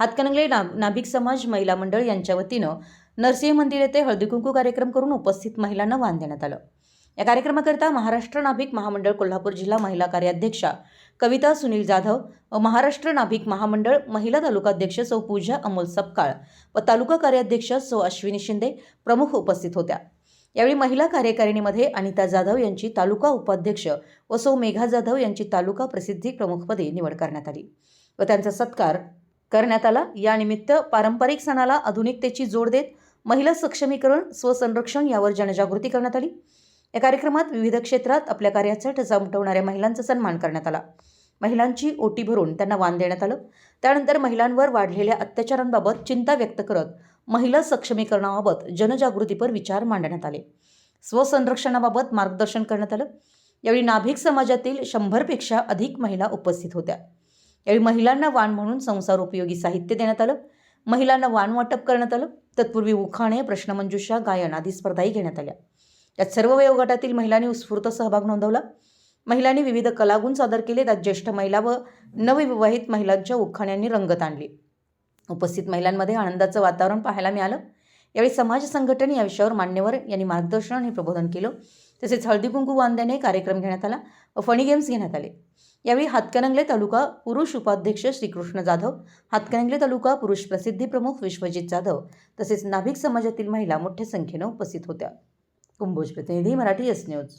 हातकणंगले ना नाभिक समाज महिला मंडळ यांच्या वतीनं नरसिंह मंदिर येथे हळदीकुंकू कार्यक्रम करून उपस्थित महिलांना वाण देण्यात आलं. या कार्यक्रमाकरिता महाराष्ट्र नाभिक महामंडळ कोल्हापूर जिल्हा महिला कार्याध्यक्षा कविता सुनील जाधव व महाराष्ट्र नाभिक महामंडळ महिला तालुकाध्यक्ष सौ पूजा अमोल सपकाळ व तालुका कार्याध्यक्ष सौ अश्विनी शिंदे प्रमुख उपस्थित होत्या. यावेळी महिला कार्यकारिणीमध्ये अनिता जाधव यांची तालुका उपाध्यक्ष व सौ मेघा जाधव यांची तालुका प्रसिद्धी प्रमुखपदी निवड करण्यात आली व त्यांचा सत्कार करण्यात आला. यानिमित्त पारंपरिक सणाला आधुनिकतेची जोड देत महिला सक्षमीकरण स्वसंरक्षण यावर जनजागृती करण्यात आली. या कार्यक्रमात विविध क्षेत्रात आपल्या कार्याचा ठसा उमटवणाऱ्या महिलांचा सन्मान करण्यात आला. महिलांची ओटी भरून त्यांना वाण देण्यात आलं. त्यानंतर महिलांवर वाढलेल्या अत्याचारांबाबत चिंता व्यक्त करत महिला सक्षमीकरणाबाबत जनजागृतीपर विचार मांडण्यात आले. स्वसंरक्षणाबाबत मार्गदर्शन करण्यात आलं. यावेळी नाभिक समाजातील शंभरपेक्षा अधिक महिला उपस्थित होत्या. यावेळी महिलांना वाण म्हणून संसार उपयोगी साहित्य देण्यात आलं. महिलांना वाण वाटप करण्यात आलं. तत्पूर्वी उखाणे प्रश्नमंजुषा गायन आदी स्पर्धाही घेण्यात आल्या. यात सर्व वयोगटातील महिलांनी उत्स्फूर्त सहभाग नोंदवला. महिलांनी विविध कलागुण सादर केले. त्यात ज्येष्ठ महिला व नवविवाहित महिलांच्या उखाण्यांनी रंगत आणली. उपस्थित महिलांमध्ये आनंदाचं वातावरण पाहायला मिळालं. यावेळी समाज संघटन या विषयावर मान्यवर यांनी मार्गदर्शन आणि प्रबोधन केलं. तसेच हळदी कुंकू वांद्याने कार्यक्रम घेण्यात आला व फणी गेम्स घेण्यात आले. यावेळी हातकणंगले तालुका पुरुष उपाध्यक्ष श्रीकृष्ण जाधव हातकणंगले तालुका पुरुष प्रसिद्धी प्रमुख विश्वजित जाधव तसेच नाभिक समाजातील महिला मोठ्या संख्येनं उपस्थित होत्या. कुंभोज प्रतिनिधी मराठी एस न्यूज